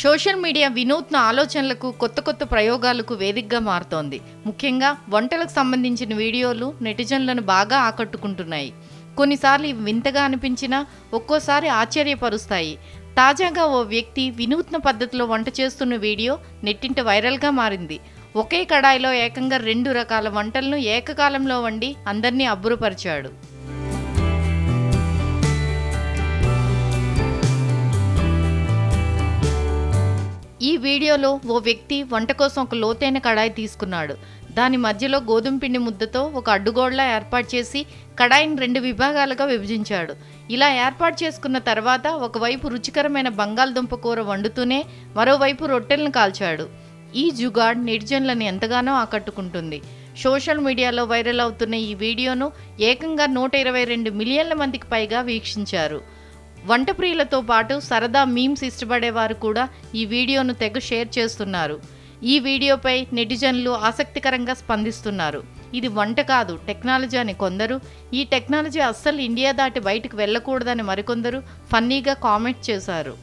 Social media వినూత్న ఆలోచనలకు కొత్త కొత్త ప్రయోగాలకు వేదికగా మారుతోంది. ముఖ్యంగా వంటలకు సంబంధించిన వీడియోలు నెటిజన్లను బాగా ఆకట్టుకుంటున్నాయి. కొన్నిసార్లు వింతగా అనిపించినా ఒక్కోసారి ఆశ్చర్యపరుస్తాయి. తాజాగా ఓ వ్యక్తి వినూత్న పద్ధతిలో వంట చేస్తున్న వీడియో నెట్టింట వైరల్గా మారింది. ఒకే కడాయిలో ఏకంగా రెండు రకాల వంటలను ఏకకాలంలో వండి అందరినీ అబ్బురపరిచాడు. ఈ వీడియోలో ఓ వ్యక్తి వంట కోసం ఒక లోతైన కడాయి తీసుకున్నాడు. దాని మధ్యలో గోధుమ పిండి ముద్దతో ఒక అడ్డుగోడలా ఏర్పాటు చేసి కడాయిని రెండు విభాగాలుగా విభజించాడు. ఇలా ఏర్పాటు చేసుకున్న తర్వాత ఒకవైపు రుచికరమైన బంగాళదుంప కూర వండుతూనే మరోవైపు రొట్టెలను కాల్చాడు. ఈ జుగాడ్ నెటిజన్లను ఎంతగానో ఆకట్టుకుంటుంది. సోషల్ మీడియాలో వైరల్ అవుతున్న ఈ వీడియోను ఏకంగా నూట ఇరవై రెండు మిలియన్ల మందికి పైగా వీక్షించారు. వంట ప్రియులతో పాటు సరదా మీమ్స్ ఇష్టపడేవారు కూడా ఈ వీడియోను తెగ షేర్ చేస్తున్నారు. ఈ వీడియోపై నెటిజన్లు ఆసక్తికరంగా స్పందిస్తున్నారు. ఇది వంట కాదు టెక్నాలజీ అని కొందరు. ఈ టెక్నాలజీ అస్సలు ఇండియా దాటి బయటకు వెళ్ళకూడదని మరికొందరు ఫన్నీగా కామెంట్ చేశారు.